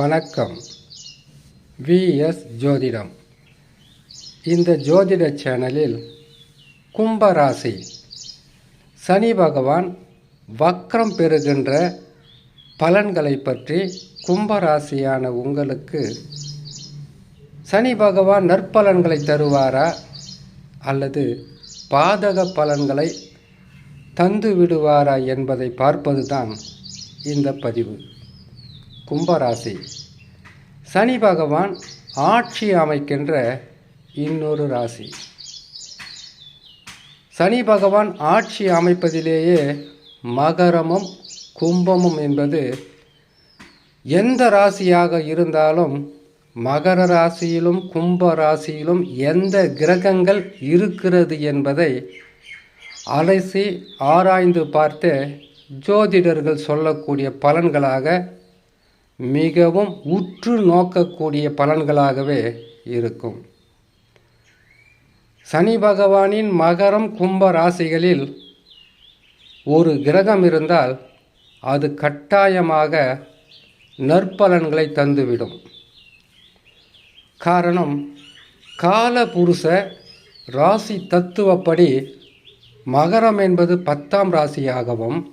வணக்கம். விஎஸ் ஜோதிடம். இந்த ஜோதிட சேனலில் கும்பராசி. சனி பகவான் வக்ரம் பெறுகின்ற பலன்களை பற்றி கும்பராசியான உங்களுக்கு சனி பகவான் நற்பலன்களை தருவாரா? அல்லது பாதக பலன்களை தந்து விடுவாரா என்பதை பார்ப்பதுதான் இந்த பதிவு. கும்பராசி. சனி பகவான் ஆட்சி அமைக்கின்ற இன்னொரு ராசி. சனி பகவான் ஆட்சி அமைப்பதிலேயே மகரமும் கும்பமும் என்பது எந்த ராசியாக இருந்தாலும் மகர ராசியிலும் கும்ப ராசியிலும் எந்த கிரகங்கள் இருக்கிறது என்பதை அலசி ஆராய்ந்து பார்த்து ஜோதிடர்கள் சொல்லக்கூடிய பலன்களாக மிகவும் உற்று நோக்கக்கூடிய பலன்களாகவே இருக்கும். சனி பகவானின் மகரம் கும்ப ராசிகளில் ஒரு கிரகம் இருந்தால் அது கட்டாயமாக நற்பலன்களை தந்துவிடும். காரணம் காலபுருஷ ராசி தத்துவப்படி மகரம் என்பது பத்தாம் ராசியாகவும்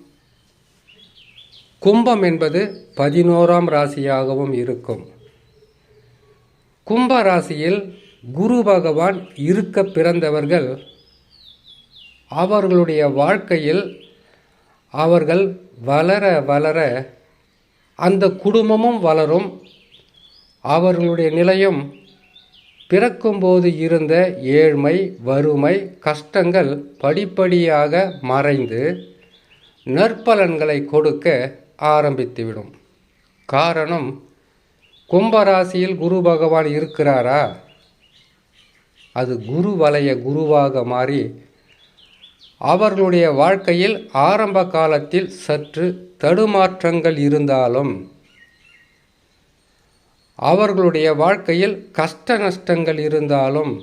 கும்பம் என்பது பதினோராம் ராசியாகவும் இருக்கும். கும்ப ராசியில் குரு பகவான் இருக்க பிறந்தவர்கள் அவர்களுடைய வாழ்க்கையில் அவர்கள் வளர வளர அந்த குடும்பமும் வளரும். அவர்களுடைய நிலையும் பிறக்கும்போது இருந்த ஏழ்மை வறுமை கஷ்டங்கள் படிப்படியாக மறைந்து நற்பலன்களை கொடுக்க ஆரம்பித்துவிடும். காரணம் கும்பராசியில் குரு பகவான் இருக்கிறாரா? அது குரு வலய குருவாக மாறி அவர்களுடைய வாழ்க்கையில் ஆரம்ப காலத்தில் சற்று தடுமாற்றங்கள் இருந்தாலும் அவர்களுடைய வாழ்க்கையில் கஷ்ட நஷ்டங்கள் இருந்தாலும்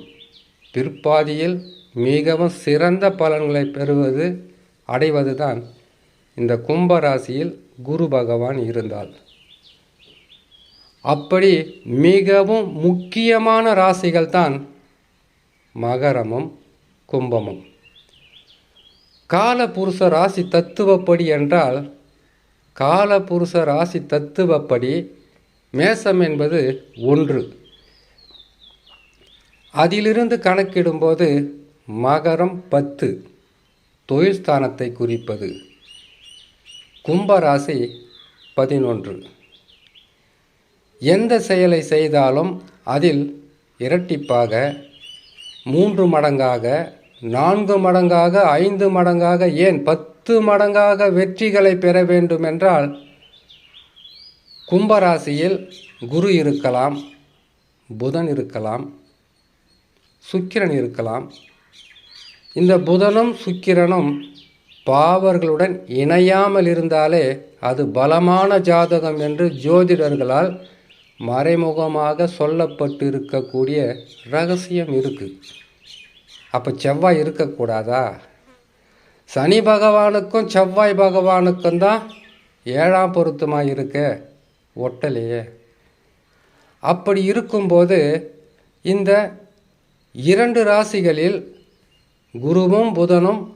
பிற்பாதியில் மிகவும் சிறந்த பலன்களை பெறுவது அடைவதுதான் இந்த கும்பராசியில் குரு பகவான் இருந்தால். அப்படி மிகவும் முக்கியமான ராசிகள் தான் மகரமும் கும்பமும். காலபுருஷ ராசி தத்துவப்படி என்றால் காலபுருஷ ராசி தத்துவப்படி மேசம் என்பது ஒன்று. அதிலிருந்து கணக்கிடும்போது மகரம் பத்து தொழில் ஸ்தானத்தை குறிப்பது. கும்பராசி பதினொன்று. எந்த செயலை செய்தாலும் அதில் இரட்டிப்பாக மூன்று மடங்காக நான்கு மடங்காக ஐந்து மடங்காக ஏன் பத்து மடங்காக வெற்றிகளை பெற வேண்டுமென்றால் கும்பராசியில் குரு இருக்கலாம் புதன் இருக்கலாம் சுக்கிரன் இருக்கலாம். இந்த புதனும் சுக்கிரனும் பாவர்களுடன் இணையாமல் இருந்தாலே அது பலமான ஜாதகம் என்று ஜோதிடர்களால் மறைமுகமாக சொல்லப்பட்டு இருக்கக்கூடிய ரகசியம் இருக்குது அப்போ செவ்வாய் இருக்கக்கூடாதா? சனி பகவானுக்கும் செவ்வாய் பகவானுக்கும் தான் ஏழாம் பொருத்தமாக இருக்க? ஒட்டலையே. அப்படி இருக்கும்போது இந்த இரண்டு ராசிகளில் குருவும் புதனும்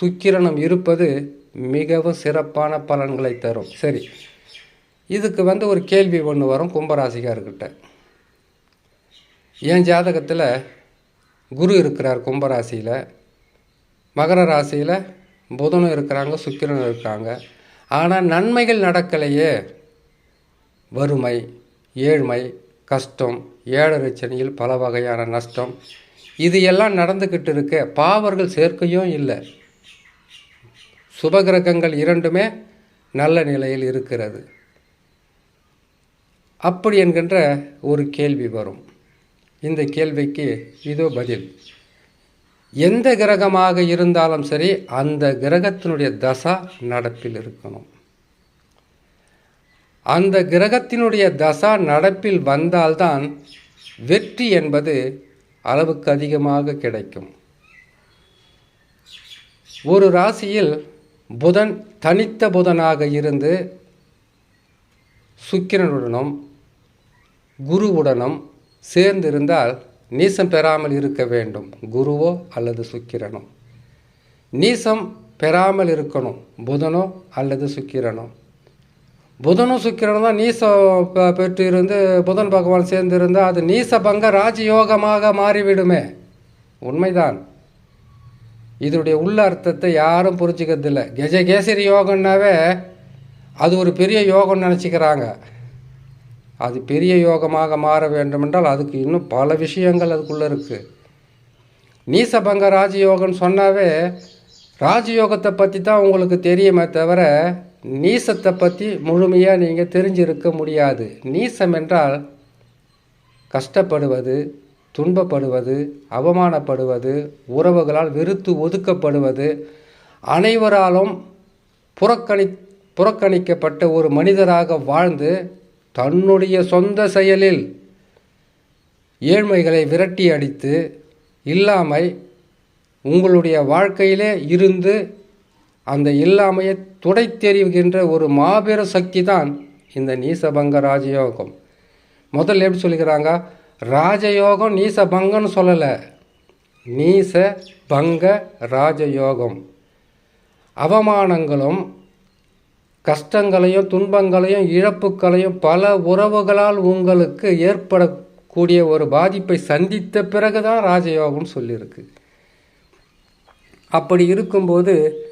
சுக்கிரனும் இருப்பது மிகவும் சிறப்பான பலன்களை தரும். சரி. இதுக்கு வந்து ஒரு கேள்வி ஒன்று வரும் கும்பராசிக்கார்கிட்ட என் ஜாதகத்தில் குரு இருக்கிறார் கும்பராசியில். மகர ராசியில் புதனும் இருக்கிறாங்க சுக்கிரனும் இருக்காங்க. ஆனால் நன்மைகள் நடக்கலையே. வறுமை ஏழ்மை கஷ்டம் ஏழரை பல வகையான நஷ்டம். இது எல்லாம் நடந்துக்கிட்டு இருக்க. பாவர்கள் சேர்க்கையும் இல்லை. சுபகிரகங்கள் இரண்டுமே நல்ல நிலையில் இருக்கிறது. அப்படி என்கின்ற ஒரு கேள்வி வரும். இந்த கேள்விக்கு இதோ பதில். எந்த கிரகமாக இருந்தாலும் சரி அந்த கிரகத்தினுடைய தசா நடப்பில் இருக்கணும். அந்த கிரகத்தினுடைய தசா நடப்பில் வந்தால்தான் வெற்றி என்பது அளவுக்கு அதிகமாக கிடைக்கும். ஒரு ராசியில் புதன் தனித்த புதனாக இருந்து சுக்கிரனுடனும் குருவுடனும் சேர்ந்திருந்தால் நீசம் பெறாமல் இருக்க வேண்டும். குருவோ அல்லது சுக்கிரனோ? நீசம் பெறாமல் இருக்கணும். புதனோ அல்லது சுக்கிரனோ? புதனும் சுக்கிரனும் தான் நீசம் பெற்று இருந்து புதன் பகவான் சேர்ந்து இருந்தால் அது நீசபங்க ராஜயோகமாக மாறிவிடுமே. உண்மைதான். இதனுடைய உள்ள அர்த்தத்தை யாரும் புரிஞ்சுக்கிறதில்ல. கஜகேசரி யோகம்னாவே அது ஒரு பெரிய யோகம்னு நினச்சிக்கிறாங்க. அது பெரிய யோகமாக மாற வேண்டுமென்றால் அதுக்கு இன்னும் பல விஷயங்கள் அதுக்குள்ளே இருக்குது நீசபங்க ராஜயோகம்னு சொன்னாவே ராஜயோகத்தை பற்றி தான் உங்களுக்கு தெரியுமே தவிர நீசத்தை பற்றி முழுமையாக நீங்கள் தெரிஞ்சிருக்க முடியாது. நீசம் என்றால் கஷ்டப்படுவது துன்பப்படுவது அவமானப்படுவது உறவுகளால் வெறுத்து ஒதுக்கப்படுவது அனைவராலும் புறக்கணி புறக்கணிக்கப்பட்ட ஒரு மனிதராக வாழ்ந்து தன்னுடைய சொந்த செயலில் ஏழ்மைகளை விரட்டி அடித்து இல்லாமை உங்களுடைய வாழ்க்கையிலே இருந்து அந்த இல்லாமையை துடை தெரிவுகின்ற ஒரு மாபெரும் சக்தி தான் இந்த நீசபங்க ராஜயோகம். முதல்ல எப்படி சொல்லிக்கிறாங்க ராஜயோகம் நீச பங்கன்னு சொல்லலை. நீச பங்க ராஜயோகம். அவமானங்களும் கஷ்டங்களையும் துன்பங்களையும் இழப்புகளையும் பல உறவுகளால் உங்களுக்கு ஏற்படக்கூடிய ஒரு பாதிப்பை சந்தித்த பிறகுதான் ராஜயோகம்னு சொல்லியிருக்கு. அப்படி இருக்கும்போது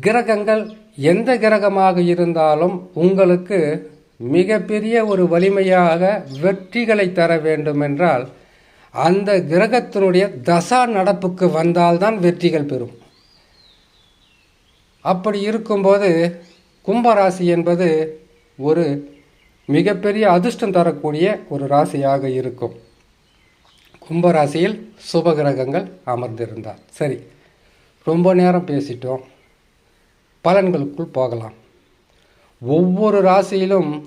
கிரகங்கள் எந்த கிரகமாக இருந்தாலும் உங்களுக்கு மிகப்பெரிய ஒரு வலிமையாக வெற்றிகளை தர வேண்டுமென்றால் அந்த கிரகத்தினுடைய தசா நடப்புக்கு வந்தால்தான் வெற்றிகள் பெறும். அப்படி இருக்கும்போது கும்பராசி என்பது ஒரு மிகப்பெரிய அதிர்ஷ்டம் தரக்கூடிய ஒரு ராசியாக இருக்கும். கும்பராசியில் சுபகிரகங்கள் அமர்ந்திருந்தார். சரி ரொம்ப நேரம் பேசிட்டோம். பலன்களுக்குள் போகலாம். ஒவ்வொரு ராசியிலும்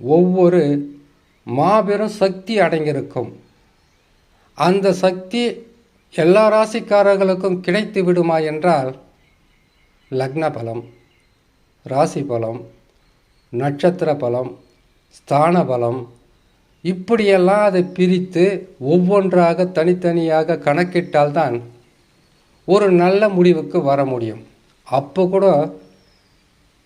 ஒவ்வொரு மாபெரும் சக்தி அடங்கியிருக்கும். அந்த சக்தி எல்லா ராசிக்காரர்களுக்கும் கிடைத்து விடுமா என்றால் லக்ன பலம் ராசி பலம் நட்சத்திர பலம் ஸ்தான பலம் இப்படியெல்லாம் அதை பிரித்து ஒவ்வொன்றாக தனித்தனியாக கணக்கிட்டால்தான் ஒரு நல்ல முடிவுக்கு வர முடியும். அப்போ கூட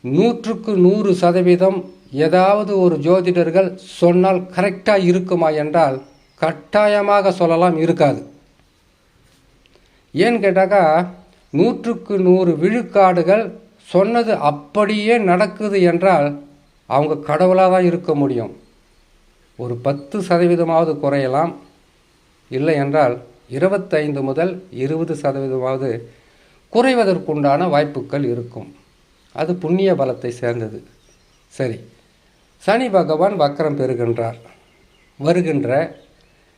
நூற்றுக்கு நூறு சதவீதம் ஏதாவது ஒரு ஜோதிடர்கள் சொன்னால் கரெக்டாக இருக்குமா என்றால் கட்டாயமாக சொல்லலாம் இருக்காது. ஏன்னு கேட்டாக்கா நூற்றுக்கு நூறு விழுக்காடுகள் சொன்னது அப்படியே நடக்குது என்றால் அவங்க கடவுளாக தான் இருக்க முடியும். ஒரு பத்து சதவீதமாவது குறையலாம். இல்லை என்றால் இருபத்தைந்து முதல் இருபது சதவீதமாவது குறைவதற்குண்டான வாய்ப்புகள் இருக்கும். அது புண்ணிய பலத்தை சேர்ந்தது. சரி. சனி பகவான் வக்கரம் பெறுகின்றார். வருகின்ற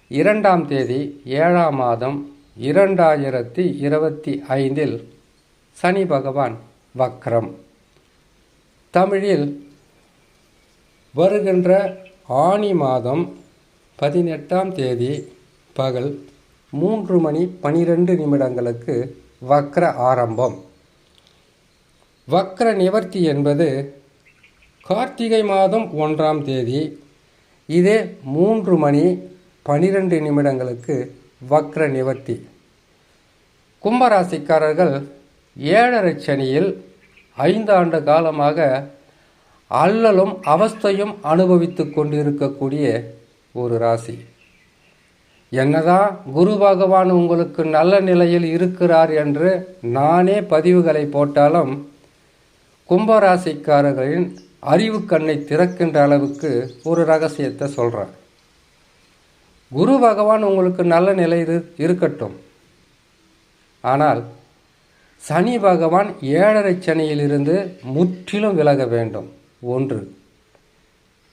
இரண்டாம் தேதி ஏழாம் மாதம் இரண்டாயிரத்தி இருபத்தி ஐந்தில் சனி பகவான் வக்ரம். தமிழில் வருகின்ற ஆனி மாதம் பதினெட்டாம் தேதி பகல் மூன்று மணி பனிரெண்டு நிமிடங்களுக்கு வக்ர ஆரம்பம். வக்ர நிவர்த்தி என்பது கார்த்திகை மாதம் ஒன்றாம் தேதி இதே மூன்று மணி பனிரெண்டு நிமிடங்களுக்கு வக்ர நிவர்த்தி. கும்பராசிக்காரர்கள் ஏழரை சனியில் ஐந்து ஆண்டு காலமாக அல்லலும் அவஸ்தையும் அனுபவித்து கொண்டிருக்கக்கூடிய ஒரு ராசி. என்னதான் குரு பகவான் உங்களுக்கு நல்ல நிலையில் இருக்கிறார் என்று நானே பதிவுகளை போட்டாலும் கும்பராசிக்காரர்களின் அறிவு கண்ணை திறக்கின்ற அளவுக்கு ஒரு ரகசியத்தை சொல்கிறார் குரு பகவான் உங்களுக்கு நல்ல நிலை இரு- இருக்கட்டும். ஆனால் சனி பகவான் ஏழரை சனியிலிருந்து முற்றிலும் விலக வேண்டும். ஒன்று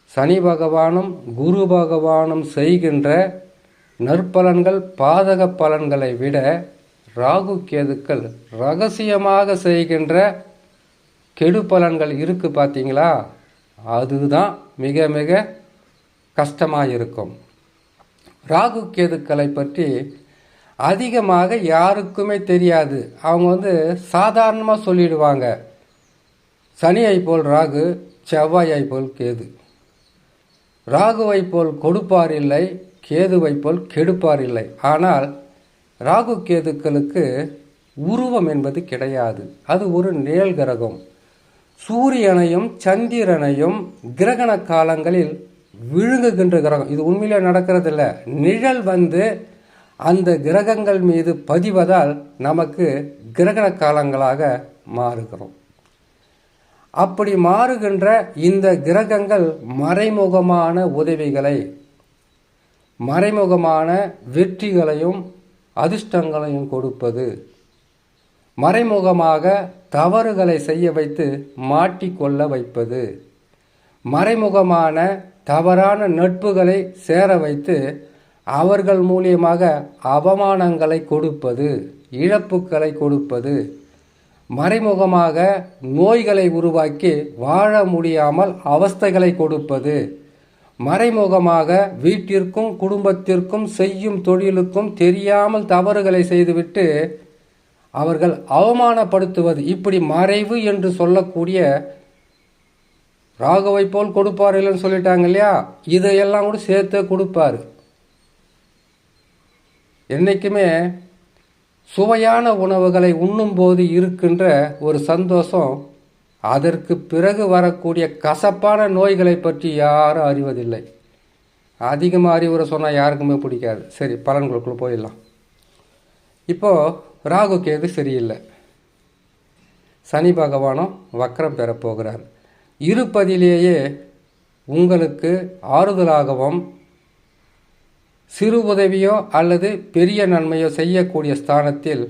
சனி பகவானும் குரு பகவானும் செய்கின்ற நற்பலன்கள் பாதக பலன்களை விட ராகு கேதுக்கள் ரகசியமாக செய்கின்ற கெடு பலன்கள் இருக்குது பார்த்தீங்களா அதுதான் மிக மிக கஷ்டமாக இருக்கும் ராகு கேதுக்களை பற்றி அதிகமாக யாருக்குமே தெரியாது. அவங்க வந்து சாதாரணமாக சொல்லிடுவாங்க. சனியை போல் ராகு செவ்வாயை போல் கேது. ராகுவை போல் கொடுப்பார் இல்லை கேதுவை போல் கெடுப்பார் இல்லை. ஆனால் ராகு கேதுக்களுக்கு உருவம் என்பது கிடையாது. அது ஒரு நேல் கிரகம் சூரியனையும் சந்திரனையும் கிரகண காலங்களில் விழுங்குகின்ற கிரகம் இது உண்மையிலே நடக்கிறதில்ல. நிழல் வந்து அந்த கிரகங்கள் மீது பதிவதால் நமக்கு கிரகண காலங்களாக மாறுகிறோம். அப்படி மாறுகின்ற இந்த கிரகங்கள் மறைமுகமான உதவிகளை மறைமுகமான வெற்றிகளையும் அதிர்ஷ்டங்களையும் கொடுப்பது. மறைமுகமாக தவறுகளை செய்ய வைத்து மாட்டிக்கொள்ள வைப்பது. மறைமுகமான தவறான நட்புகளை சேர வைத்து அவர்கள் மூலியமாக அவமானங்களை கொடுப்பது இழப்புக்களை கொடுப்பது. மறைமுகமாக நோய்களை உருவாக்கி வாழ முடியாமல் அவஸ்தைகளை கொடுப்பது. மறைமுகமாக வீட்டிற்கும் குடும்பத்திற்கும் செய்யும் தொழிலுக்கும் தெரியாமல் தவறுகளை செய்துவிட்டு அவர்கள் அவமானப்படுத்துவது இப்படி மறைவு என்று சொல்லக்கூடிய ராகுவை போல் கொடுப்பார் இல்லைன்னு சொல்லிட்டாங்க இல்லையா? இதையெல்லாம் கூட சேர்த்து கொடுப்பார். என்றைக்குமே சுவையான உணவுகளை உண்ணும்போது இருக்கின்ற ஒரு சந்தோஷம் அதற்கு பிறகு வரக்கூடிய கசப்பான நோய்களை பற்றி யாரும் அறிவதில்லை. அதிகமாக அறிவுரை சொன்னால் யாருக்குமே பிடிக்காது. சரி பலன்களுக்குள்ளே போயிடலாம். இப்போது ராகு கேது சரியில்லை. சனி பகவானும் வக்கரம் பெறப்போகிறார் இருப்பதிலேயே உங்களுக்கு ஆறுதலாகவும் சிறு உதவியோ அல்லது பெரிய நன்மையோ செய்யக்கூடிய ஸ்தானத்தில்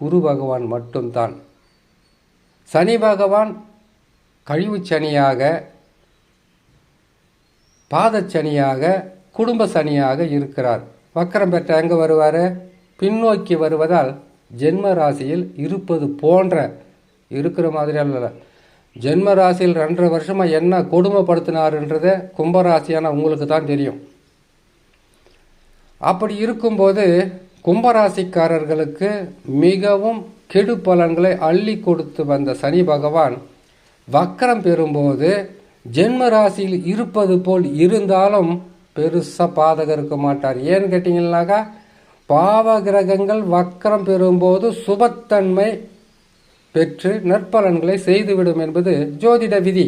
குரு பகவான் மட்டும்தான். சனி பகவான் கழிவு சனியாக பாதச்சனியாக குடும்ப சனியாக இருக்கிறார். வக்கரம் பெற்ற எங்கே வருவார்? பின்னோக்கி வருவதால் ஜென்ம ராசியில் இருப்பது போன்ற இருக்கிற மாதிரி அல்ல. ஜென்ம ராசியில் ரெண்டரை வருஷமாக என்ன கொடுமைப்படுத்தினாருன்றதை கும்பராசியான உங்களுக்கு தான் தெரியும். அப்படி இருக்கும்போது கும்பராசிக்காரர்களுக்கு மிகவும் கெடு பலன்களை அள்ளி கொடுத்து வந்த சனி பகவான் வக்கரம் பெறும்போது ஜென்ம ராசியில் இருப்பது போல் இருந்தாலும் பெருசாக பாதகம் இருக்க மாட்டார். ஏன்னு கேட்டிங்கன்னாக்கா பாவ கிரகங்கள் வக்கரம் பெறும்போது சுபத்தன்மை பெற்று நற்பலன்களை செய்துவிடும் என்பது ஜோதிட விதி.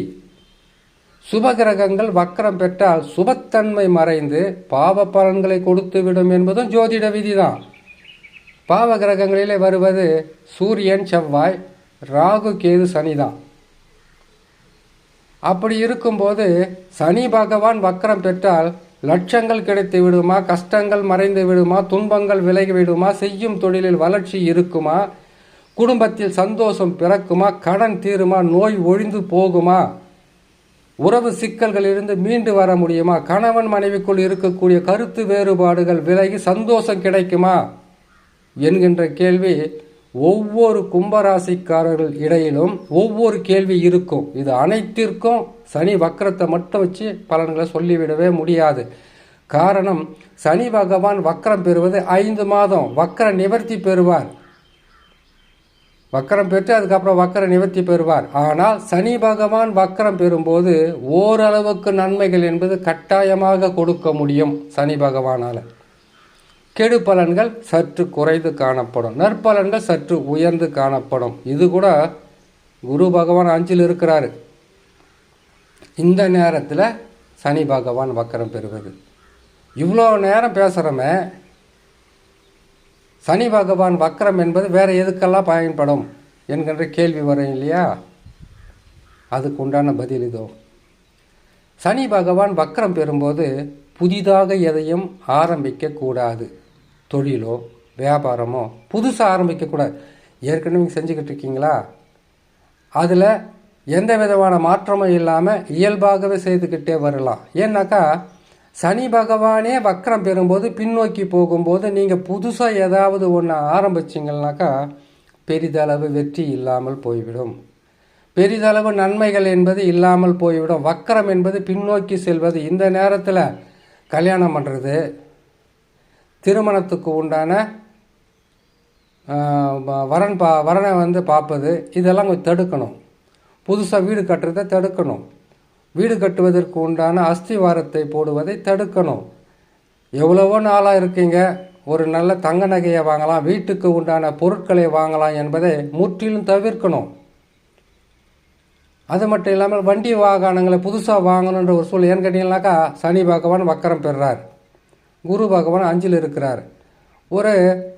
சுபகிரகங்கள் வக்கரம் பெற்றால் சுபத்தன்மை மறைந்து பாவ பலன்களை கொடுத்து விடும் என்பதும் ஜோதிட விதிதான். பாவ கிரகங்களிலே வருவது சூரியன் செவ்வாய் ராகு கேது சனிதான். அப்படி இருக்கும்போது சனி பகவான் வக்கரம் பெற்றால் லட்சங்கள் கிடைத்து விடுமா கஷ்டங்கள் மறைந்து விடுமா துன்பங்கள் விலகி விடுமா செய்யும் தொழிலில் வளர்ச்சி இருக்குமா குடும்பத்தில் சந்தோஷம் பிறக்குமா கடன் தீருமா நோய் ஒழிந்து போகுமா உறவு சிக்கல்களிலிருந்து மீண்டு வர முடியுமா கணவன் மனைவிக்குள் இருக்கக்கூடிய கருத்து வேறுபாடுகள் விலகி சந்தோஷம் கிடைக்குமா என்கின்ற கேள்வி ஒவ்வொரு கும்பராசிக்காரர்கள் இடையிலும் ஒவ்வொரு கேள்வி இருக்கும். இது அனைத்திற்கும் சனி வக்கரத்தை மட்டும் வச்சு பலன்களை சொல்லிவிடவே முடியாது. காரணம் சனி பகவான் வக்கரம் பெறுவது ஐந்து மாதம். வக்கர நிவர்த்தி பெறுவார். வக்கரம் பெற்று அதுக்கப்புறம் வக்கர நிவர்த்தி பெறுவார். ஆனால் சனி பகவான் வக்கரம் பெறும்போது ஓரளவுக்கு நன்மைகள் என்பது கட்டாயமாக கொடுக்க முடியும் சனி பகவானால். கெடு பலன்கள் சற்று குறைந்து காணப்படும். நற்பலன்கள் சற்று உயர்ந்து காணப்படும். இது கூட குரு பகவான் அஞ்சில் இருக்கிறாரு. இந்த நேரத்தில் சனி பகவான் வக்கரம் பெறுவது. இவ்வளோ நேரம் பேசுகிறோமே சனி பகவான் வக்கரம் என்பது வேறு எதுக்கெல்லாம் பயன்படும் என்கின்ற கேள்வி வரும் இல்லையா? அதுக்கு உண்டான பதில் இதோ. சனி பகவான் வக்கரம் பெறும்போது புதிதாக எதையும் ஆரம்பிக்கக்கூடாது. தொழிலோ வியாபாரமோ புதுசாக ஆரம்பிக்கக்கூடாது. ஏற்கனவே செஞ்சுக்கிட்டு இருக்கீங்களா? அதில் எந்த விதமான மாற்றமும் இல்லாமல் இயல்பாகவே செய்துக்கிட்டே வரலாம். ஏன்னாக்கா சனி பகவானே வக்கரம் பெறும்போது பின்னோக்கி போகும்போது நீங்கள் புதுசாக ஏதாவது ஒன்று ஆரம்பிச்சிங்கனாக்கா பெரிதளவு வெற்றி இல்லாமல் போய்விடும். பெரிதளவு நன்மைகள் என்பது இல்லாமல் போய்விடும். வக்கரம் என்பது பின்னோக்கி செல்வது. இந்த நேரத்தில் கல்யாணம் பண்ணுறது திருமணத்துக்கு உண்டான வரன் பா வரனை வந்து பார்ப்பது இதெல்லாம் கொஞ்சம் தடுக்கணும். புதுசாக வீடு கட்டுறதை தடுக்கணும். வீடு கட்டுவதற்கு உண்டான அஸ்திவாரத்தை போடுவதை தடுக்கணும். எவ்வளவோ நாளாக இருக்கீங்க ஒரு நல்ல தங்க நகையை வாங்கலாம் வீட்டுக்கு உண்டான பொருட்களை வாங்கலாம் என்பதை முற்றிலும் தவிர்க்கணும். அது மட்டும் இல்லாமல் வண்டி வாகனங்களை புதுசாக வாங்கணுன்ற ஒரு சூழல் ஏன்னு கேட்டிங்கனாக்கா சனி பகவான் வக்கரம் பெறுறார். குரு பகவான் அஞ்சில் இருக்கிறார். ஒரு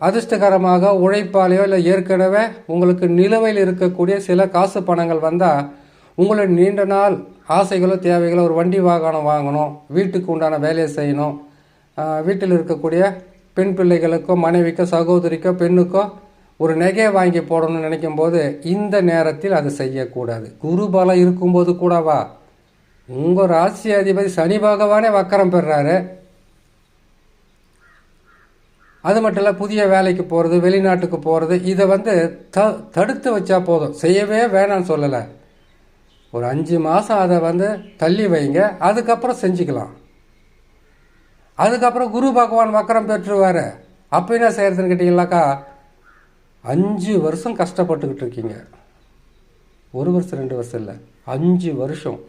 அதிர்ஷ்டகரமாக உழைப்பாலையோ இல்லை ஏற்கனவே உங்களுக்கு நிலுவையில் இருக்கக்கூடிய சில காசு பணங்கள் வந்தால் உங்களை நீண்ட நாள் ஆசைகளோ தேவைகளோ ஒரு வண்டி வாகனம் வாங்கணும் வீட்டுக்கு உண்டான வேலையை செய்யணும். வீட்டில் இருக்கக்கூடிய பெண் பிள்ளைகளுக்கோ மனைவிக்கோ சகோதரிக்கோ பெண்ணுக்கோ ஒரு நகையை வாங்கி போடணும்னு நினைக்கும் போது இந்த நேரத்தில் அதை செய்யக்கூடாது. குரு பலம் இருக்கும்போது கூடவா? உங்கள் ராசி அதிபதி சனி பகவானே வக்கரம் பெறாரு. அது மட்டும் இல்லை புதிய வேலைக்கு போகிறது வெளிநாட்டுக்கு போகிறது இதை வந்து த தடுத்து வச்சா போதும். செய்யவே வேணாம்னு சொல்லலை. ஒரு அஞ்சு மாதம் அதை வந்து தள்ளி வைங்க அதுக்கப்புறம் செஞ்சுக்கலாம். அதுக்கப்புறம் குரு பகவான் வக்கரம் பெற்றுவார். அப்போ என்ன செய்கிறதுன்னு கேட்டிங்கனாக்கா அஞ்சு வருஷம் கஷ்டப்பட்டுக்கிட்டு இருக்கீங்க. ஒரு வருஷம் ரெண்டு வருஷம் இல்லை. அஞ்சு வருஷம்.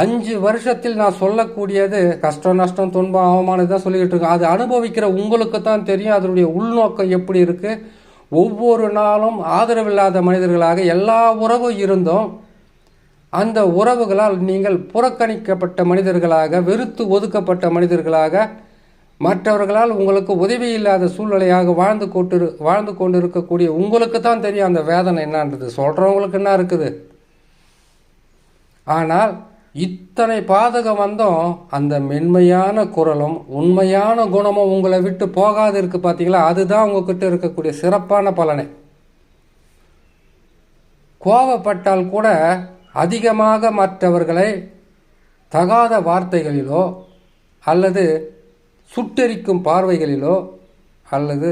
அஞ்சு வருஷத்தில் நான் சொல்லக்கூடியது கஷ்டம் நஷ்டம் துன்பம் அவமானது தான் சொல்லிக்கிட்டு இருக்கேன். அது அனுபவிக்கிற உங்களுக்கு தான் தெரியும். அதனுடைய உள்நோக்கம் எப்படி இருக்குது ஒவ்வொரு நாளும் ஆதரவில்லாத மனிதர்களாக எல்லா உறவும் இருந்தும் அந்த உறவுகளால் நீங்கள் புறக்கணிக்கப்பட்ட மனிதர்களாக வெறுத்து ஒதுக்கப்பட்ட மனிதர்களாக மற்றவர்களால் உங்களுக்கு உதவி இல்லாத சூழ்நிலையாக வாழ்ந்து கொண்டு வாழ்ந்து கொண்டு இருக்கக்கூடிய உங்களுக்கு தான் தெரியும் அந்த வேதனை என்னன்றது. சொல்கிறவங்களுக்கு என்ன இருக்குது? ஆனால் இத்தனை பாதகம் வந்தும் அந்த மென்மையான குரலும் உண்மையான குணமும் உங்களை விட்டு போகாது இருக்கு பார்த்தீங்களா அதுதான் உங்ககிட்ட இருக்கக்கூடிய சிறப்பான பலனை. கோவப்பட்டால் கூட அதிகமாக மற்றவர்களை தகாத வார்த்தைகளிலோ அல்லது சுட்டெரிக்கும் பார்வைகளிலோ அல்லது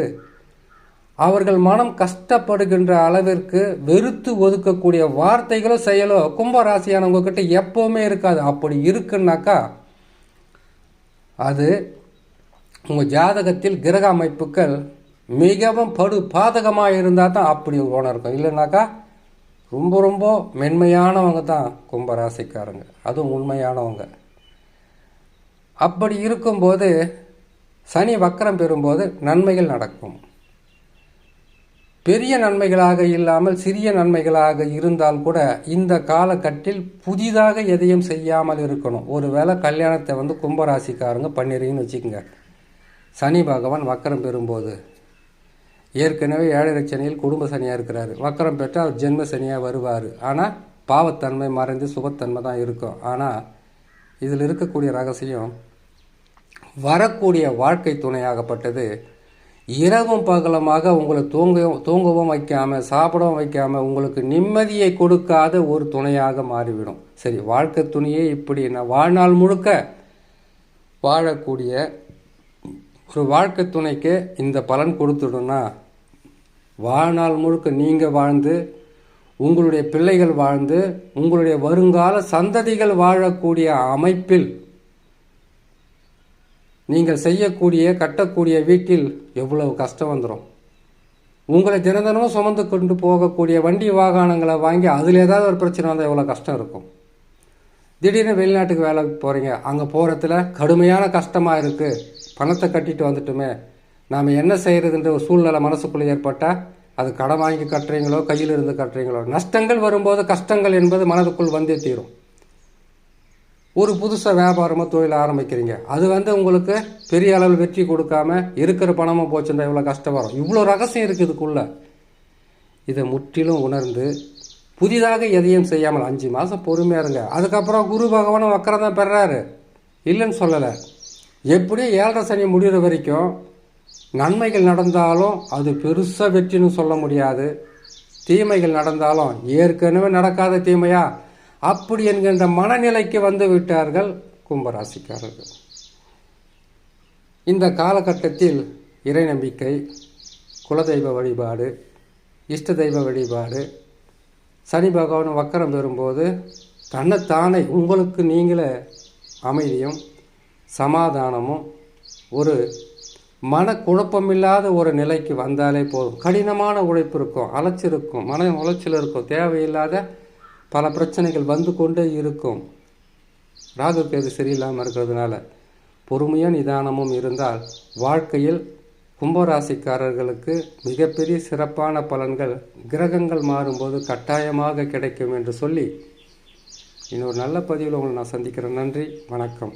அவர்கள் மனம் கஷ்டப்படுகின்ற அளவிற்கு வெறுத்து ஒதுக்கக்கூடிய வார்த்தைகளோ செயலோ கும்பராசியானவங்க கிட்ட எப்போவுமே இருக்காது. அப்படி இருக்குன்னாக்கா அது உங்கள் ஜாதகத்தில் கிரக அமைப்புகள் மிகவும் படு பாதகமாக இருந்தால் தான் அப்படி ஒரு இருக்கும் இல்லைனாக்கா ரொம்ப ரொம்ப மென்மையானவங்க தான் கும்பராசிக்காரங்க. அதுவும் உண்மையானவங்க. அப்படி இருக்கும்போது சனி வக்கரம் பெறும்போது நன்மைகள் நடக்கும். பெரிய நன்மைகளாக இல்லாமல் சிறிய நன்மைகளாக இருந்தால் கூட இந்த காலகட்டில் புதிதாக எதையும் செய்யாமல் இருக்கணும். ஒருவேளை கல்யாணத்தை வந்து கும்பராசிக்காரங்க பண்ணிடுறீங்கன்னு வச்சுக்கோங்க. சனி பகவான் வக்கரம் பெறும்போது ஏற்கனவே ஏழரை சனியில் குடும்ப சனியாக இருக்கிறார். வக்கரம் பெற்று அவர் ஜென்ம சனியாக வருவார். ஆனால் பாவத்தன்மை மறைந்து சுபத்தன்மை தான் இருக்கும். ஆனால் இதில் இருக்கக்கூடிய ரகசியம் வரக்கூடிய வாழ்க்கை துணையாகப்பட்டது இரவும் பகலமாக உங்களை தூங்க தூங்கவும் வைக்காமல் சாப்பிடவும் வைக்காமல் உங்களுக்கு நிம்மதியை கொடுக்காத ஒரு துணையாக மாறிவிடும். சரி வாழ்க்கை துணையே இப்படி நான் வாழ்நாள் முழுக்க வாழக்கூடிய ஒரு வாழ்க்கை துணைக்கு இந்த பலன் கொடுத்துடும்னா வாழ்நாள் முழுக்க நீங்கள் வாழ்ந்து உங்களுடைய பிள்ளைகள் வாழ்ந்து உங்களுடைய வருங்கால சந்ததிகள் வாழக்கூடிய அமைப்பில் நீங்கள் செய்யக்கூடிய கட்டக்கூடிய வீட்டில் எவ்வளவு கஷ்டம் வந்துடும் உங்களை தினந்தனமும் சுமந்து கொண்டு போகக்கூடிய வண்டி வாகனங்களை வாங்கி அதில் ஏதாவது ஒரு பிரச்சனை வந்தால் எவ்வளோ கஷ்டம் இருக்கும். திடீர்னு வெளிநாட்டுக்கு வேலைக்கு போகிறீங்க அங்கே போகிறதுல கடுமையான கஷ்டமாக இருக்குது பணத்தை கட்டிட்டு வந்துட்டுமே. நாம் என்ன செய்கிறதுன்ற ஒரு சூழ்நிலை மனசுக்குள்ளே ஏற்பட்டால் அது கடன் வாங்கி கட்டுறீங்களோ கையில் இருந்து கட்டுறீங்களோ நஷ்டங்கள் வரும்போது கஷ்டங்கள் என்பது மனதுக்குள் வந்தே தீரும். ஒரு புதுசாக வியாபாரமோ தொழில் ஆரம்பிக்கிறீங்க. அது வந்து உங்களுக்கு பெரிய அளவில் வெற்றி கொடுக்காம இருக்கிற பணமாக போச்சுன்னா இவ்வளோ கஷ்டம் வரும் இவ்வளோ ரகசியம் இருக்குது இதுக்குள்ள. இதை முற்றிலும் உணர்ந்து புதிதாக எதையும் செய்யாமல் அஞ்சு மாதம் பொறுமையாக இருங்க. அதுக்கப்புறம் குரு பகவானும் வக்கரம் தான் பெறாரு. இல்லைன்னு சொல்லலை. எப்படியும் ஏழரை சனி முடிகிற வரைக்கும் நன்மைகள் நடந்தாலும் அது பெருசாக வெற்றின்னு சொல்ல முடியாது. தீமைகள் நடந்தாலும் ஏற்கனவே நடக்காத தீமையாக அப்படி என்கின்ற மனநிலைக்கு வந்து விட்டார்கள் கும்பராசிக்காரர்கள். இந்த காலகட்டத்தில் இறை நம்பிக்கை குலதெய்வ வழிபாடு இஷ்ட தெய்வ வழிபாடு சனி பகவான் வக்கரம் பெறும்போது தன்னைத்தானே உங்களுக்கு நீங்களே அமைதியும் சமாதானமும் ஒரு மனக்குழப்பமில்லாத ஒரு நிலைக்கு வந்தாலே போதும். கடினமான உழைப்பு இருக்கும் அலைச்சிருக்கும் மன உளைச்சல் இருக்கும் தேவையில்லாத பல பிரச்சனைகள் வந்து கொண்டே இருக்கும். ராகுக்கு அது சரியில்லாமல் இருக்கிறதுனால பொறுமையும் நிதானமும் இருந்தால் வாழ்க்கையில் கும்பராசிக்காரர்களுக்கு மிகப்பெரிய சிறப்பான பலன்கள் கிரகங்கள் மாறும்போது கட்டாயமாக கிடைக்கும் என்று சொல்லி இன்னொரு நல்ல பதிவில் உங்களை நான் சந்திக்கிறேன். நன்றி வணக்கம்.